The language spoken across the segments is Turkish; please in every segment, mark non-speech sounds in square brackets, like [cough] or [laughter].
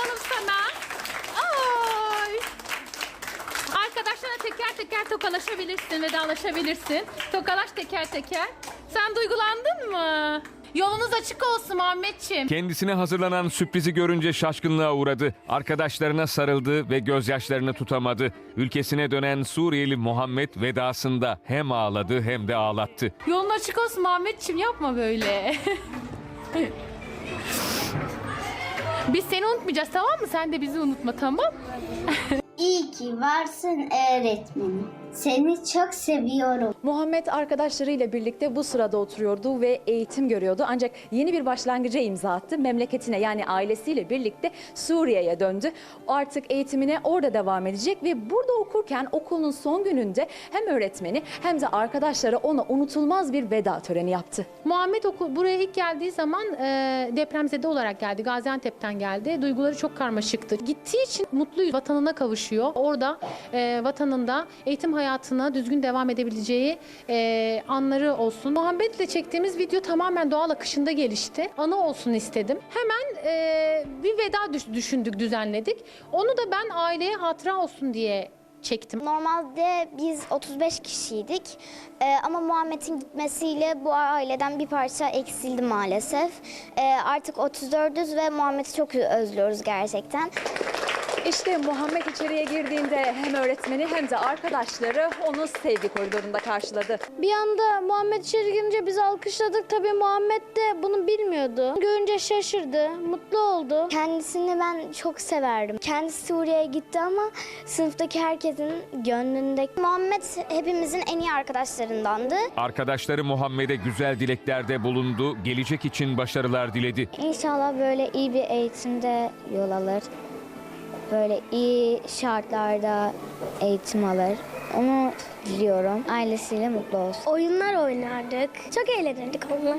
Hanım sana. Ay. Arkadaşlarına teker teker tokalaşabilirsin, vedalaşabilirsin. Tokalaş teker teker. Sen duygulandın mı? Yolunuz açık olsun Muhammedciğim. Kendisine hazırlanan sürprizi görünce şaşkınlığa uğradı. Arkadaşlarına sarıldı ve gözyaşlarını tutamadı. Ülkesine dönen Suriyeli Muhammed vedasında hem ağladı hem de ağlattı. Yolun açık olsun Muhammedciğim yapma böyle. [laughs] Biz seni unutmayacağız tamam mı? Sen de bizi unutma tamam? İyi ki varsın öğretmenim. Seni çok seviyorum. Muhammed arkadaşlarıyla birlikte bu sırada oturuyordu ve eğitim görüyordu. Ancak yeni bir başlangıca imza attı. Memleketine yani ailesiyle birlikte Suriye'ye döndü. Artık eğitimine orada devam edecek ve burada okurken okulun son gününde hem öğretmeni hem de arkadaşları ona unutulmaz bir veda töreni yaptı. Muhammed okul buraya ilk geldiği zaman e, depremzede olarak geldi. Gaziantep'ten geldi. Duyguları çok karmaşıktı. Gittiği için mutluyuz. Vatanına kavuşuyor. Orada e, vatanında eğitim hayatına düzgün devam edebileceği e, anları olsun. Muhammed'le çektiğimiz video tamamen doğal akışında gelişti. Anı olsun istedim. Hemen e, bir veda düş- düşündük, düzenledik. Onu da ben aileye hatıra olsun diye çektim. Normalde biz 35 kişiydik Ee, ama Muhammed'in gitmesiyle bu aileden bir parça eksildi maalesef. Ee, artık 34'üz ve Muhammed'i çok özlüyoruz gerçekten. İşte Muhammed içeriye girdiğinde hem öğretmeni hem de arkadaşları onu sevgi koridorunda karşıladı. Bir anda Muhammed içeri girince biz alkışladık. Tabii Muhammed de bunu bilmiyordu. Görünce şaşırdı, mutlu oldu. Kendisini ben çok severdim. Kendisi Suriye'ye gitti ama sınıftaki herkesin gönlünde. Muhammed hepimizin en iyi arkadaşlarındandı. Arkadaşları Muhammed'e güzel dileklerde bulundu, gelecek için başarılar diledi. İnşallah böyle iyi bir eğitimde yol alır. Böyle iyi şartlarda eğitim alır. Onu diliyorum. Ailesiyle mutlu olsun. Oyunlar oynardık. Çok eğlenirdik onunla.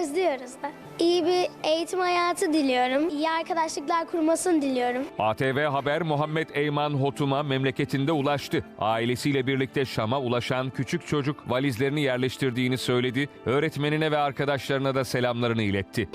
Özlüyoruz da. İyi bir eğitim hayatı diliyorum. İyi arkadaşlıklar kurmasını diliyorum. ATV Haber Muhammed Eyman Hotum'a memleketinde ulaştı. Ailesiyle birlikte Şam'a ulaşan küçük çocuk valizlerini yerleştirdiğini söyledi. Öğretmenine ve arkadaşlarına da selamlarını iletti.